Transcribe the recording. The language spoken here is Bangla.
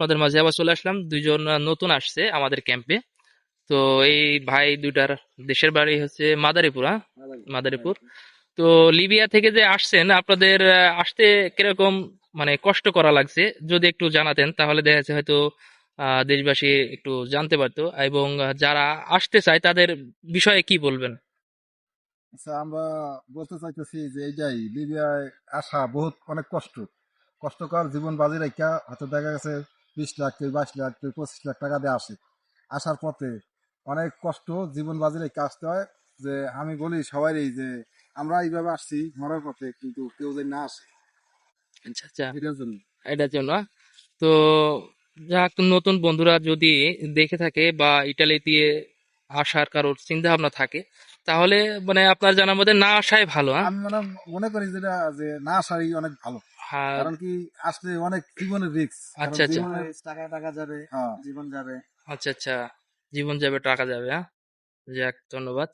আপনাদের মাঝে আবার চলে আসলাম। দুইজন নতুন আসছে আমাদের ক্যাম্পে তো এই ভাই দুইটার দেশের বাড়ি হচ্ছে মাদারীপুর হ্যাঁ মাদারীপুর। তো লিবিয়া থেকে যে আসছেন আপনাদের আসতে কীরকম মানে কষ্ট করা লাগছে? যদি একটু জানাতেন তাহলে দেখা যাচ্ছে হয়তো দেশবাসী একটু জানতে পারতো। এবং যারা আসতে চায় তাদের বিষয়ে কি বলবেন? আচ্ছা আমরা বলতে চাইতেছি যে এইটাই লিবিয়ায় আসা বহুত অনেক কষ্ট। কষ্টকর জীবন বাজি রেখা হয়তো দেখা গেছে বিশ লাখ কেউ বাইশ লাখ কেউ পঁচিশ লাখ টাকা দিয়ে আসে আসার পথে অনেক কষ্ট জীবন বাজি রেখে আসতে হয় যে আমি বলি সবারই যে আমরা এইভাবে আসছি মরার পথে কিন্তু কেউ যদি না আসে। আচ্ছা আচ্ছা। এটার জন্য। এটার জন্য। তো যাক নতুন বন্ধুরা যদি দেখে থাকে বা ইটালিতে আসার কারোর চিন্তা ভাবনা থাকে তাহলে মানে আপনার জানার মধ্যে না আসাই ভালো হ্যাঁ? আমি মানে মনে করি যেটা যে না আসারই অনেক ভালো। কারণ কি আসলে অনেক জীবনের রিস্ক আচ্ছা, আচ্ছা। টাকা টাকা যাবে হ্যাঁ। জীবন যাবে আচ্ছা আচ্ছা জীবন যাবে টাকা যাবে হ্যাঁ যাক ধন্যবাদ